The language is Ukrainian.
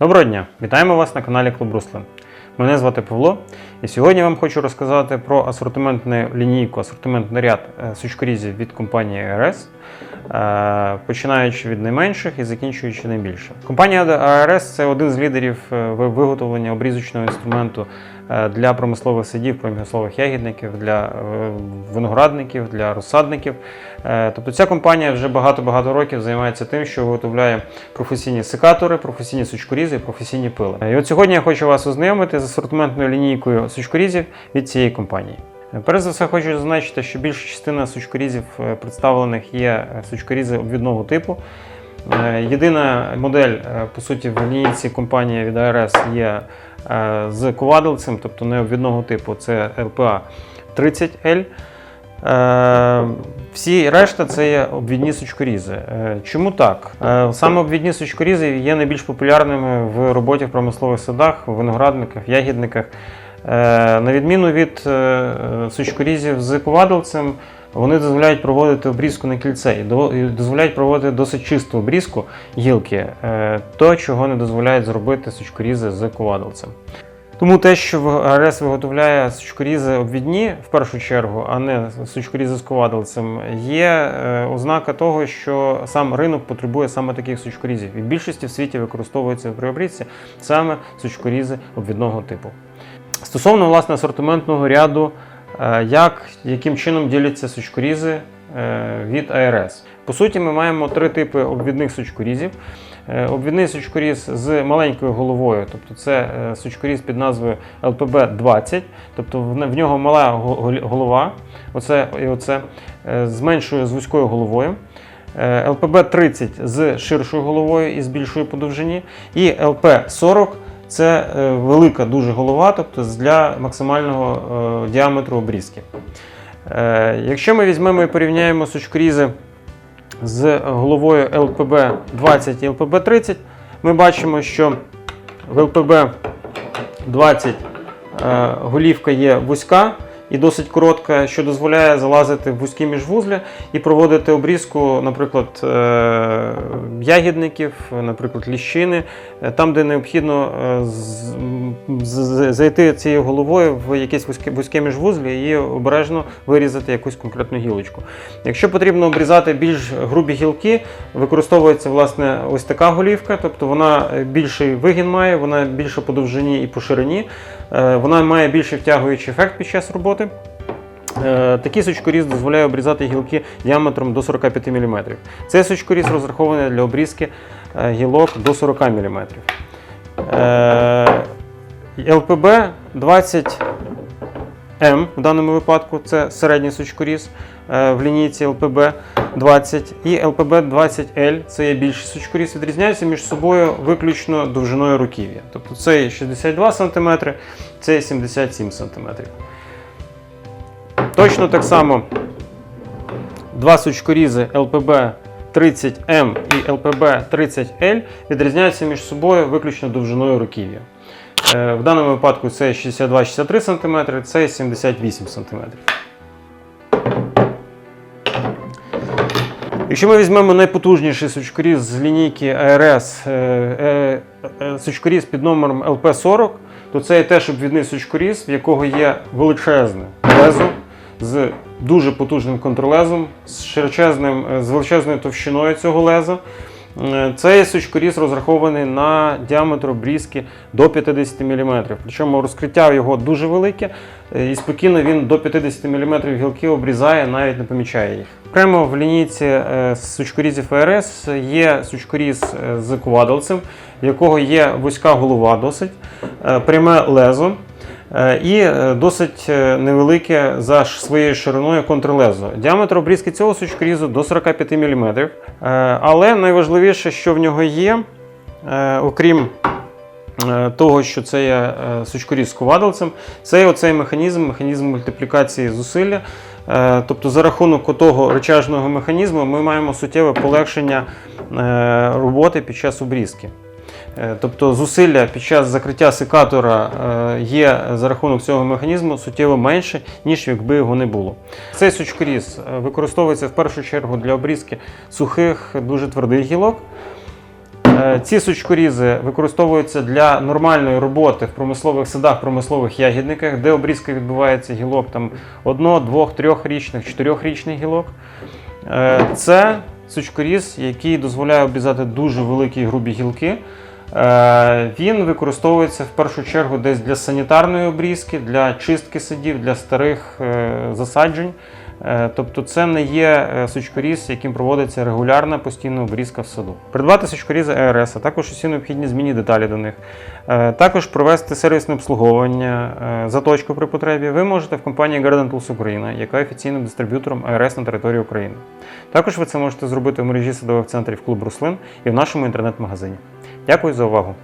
Доброго дня! Вітаємо вас на каналі Клуб Руслин. Мене звати Павло, і сьогодні вам хочу розказати про асортиментну лінійку, асортиментний ряд е, сучкорізів від компанії е, починаючи від найменших і закінчуючи найбільше. Компанія ARS – це один з лідерів е, виготовлення обрізочного інструменту е, для промислових садів, промислових ягідників, для е, виноградників, для розсадників. Е, Тобто ця компанія вже багато-багато років займається тим, що виготовляє професійні секатори, професійні сучкорізи і професійні пили. І от сьогодні я хочу вас ознайомити з асортиментною лінійкою сучкорізів від цієї компанії. Перш за все, хочу зазначити, що більша частина сучкорізів е, представлених є сучкорізи обвідного типу. Е, Єдина модель, е, по суті, в лінійці компанії від ARS є з ковадилцем, тобто не обвідного типу, це LPA 30L. Е, Всі решта це є обвідні сучкорізи. Чому так? Саме обвідні сучкорізи є найбільш популярними в роботі в промислових садах, в виноградниках, ягідниках. Е, На відміну від е, сучкорізів з ковадилцем, вони дозволяють проводити обрізку на кільце і дозволяють проводити досить чисту обрізку гілки, е, то, чого не дозволяють зробити сучкорізи з ковадилцем. Тому те, що АРС виготовляє сучкорізи обвідні в першу чергу, а не сучкорізи з ковадилцем, є е, ознака того, що сам ринок потребує саме таких сучкорізів. І в більшості в світі використовуються при обрізці саме сучкорізи обвідного типу. Стосовно власне асортиментного ряду, е, як, яким чином діляться сучкорізи е, від АРС. По суті, ми маємо три типи обвідних сучкорізів. Е, Обвідний сучкоріз з маленькою головою, тобто це сучкоріз під назвою LPB-20, тобто в нього мала голова, оце, і оце, з меншою з вузькою головою. Е, LPB-30 з ширшою головою і з більшою по довжині. І LP-40 це е, велика дуже голова, тобто для максимального е, діаметру обрізки. Е, Якщо ми візьмемо і порівняємо сучкрізи з головою LPB 20 і LPB 30, ми бачимо, що в LPB 20 е, голівка є вузька і досить коротка, що дозволяє залазити в вузькі міжвузля і проводити обрізку, наприклад, е, ягідників, наприклад, ліщини, е, там, де необхідно е, зайти цією головою в якесь вузьке, вузьке міжвузлі і обережно вирізати якусь конкретну гілочку. Якщо потрібно обрізати більш грубі гілки, використовується власне ось така голівка, тобто вона більший вигін має, вона більше по довжині і по ширині, вона має більший втягуючий ефект під час роботи. Е, Такий сучкоріз дозволяє обрізати гілки діаметром до 45 мм. Цей сучкоріз розрахований для обрізки е, гілок до 40 мм. ЛПБ 20 М в даному випадку це середній сучкоріз е, в лінійці ЛПБ 20 і ЛПБ 20L це є більший сучкоріз, відрізняються між собою виключно довжиною руків'я. Тобто це 62 см, це 77 см. Точно так само два сучкорізи ЛПБ 30М і ЛПБ 30L відрізняються між собою виключно довжиною руків'я. Е, В даному випадку це 62-63 см, це 78 см. Якщо ми візьмемо найпотужніший сучкорі з лінійки ARS, е, е, е, сучкоріз під номером LP40, то це є теж обвідний сучкоріз, в якого є величезне лезо з дуже потужним контрлезом, з з величезною товщиною цього леза. Е, Цей сучкоріз розрахований на діаметр обрізки до 50 мм. Причому розкриття його дуже велике, е, і спокійно він до 50 мм гілки обрізає, навіть не помічає їх. Окремо в лінійці е, сучкорізів АРС є сучкоріз з ковадолцем, в якого є вузька голова досить, пряме лезо. Е, І е, досить е, невелике за своєю шириною контрлезо. Діаметр обрізки цього сучкорізу до 45 мм. Але найважливіше, що в нього є, окрім того, що це є сучкоріз з ковадолцем, це оцей механізм, механізм мультиплікації зусилля. Тобто за рахунок того речажного механізму ми маємо суттєве полегшення роботи під час обрізки. Е, Тобто зусилля під час закриття секатора е, є за рахунок цього механізму суттєво менше, ніж якби його не було. Цей сучкоріз е, використовується в першу чергу для обрізки сухих, дуже твердих гілок. Ці сучкорізи використовуються для нормальної роботи в промислових садах, промислових ягідниках, де обрізка відбувається гілок там одно, двох, трьохрічних, чотирьохрічних гілок. Це сучкоріз, який дозволяє обрізати дуже великі грубі гілки. Е, Він використовується в першу чергу десь для санітарної обрізки, для чистки садів, для старих е, засаджень. Е, Тобто це не є е, сучкоріз, яким проводиться регулярна постійна обрізка в саду. Придбати сучкорізи ЕРС, а також усі необхідні змінні деталі до них. Е, Також провести сервісне обслуговування, заточку при потребі ви можете в компанії Garden Tools Україна, яка офіційним дистриб'ютором АРС на території України. Також ви це можете зробити в мережі садових центрів клуб Руслин і в нашому інтернет-магазині. Дякую за увагу!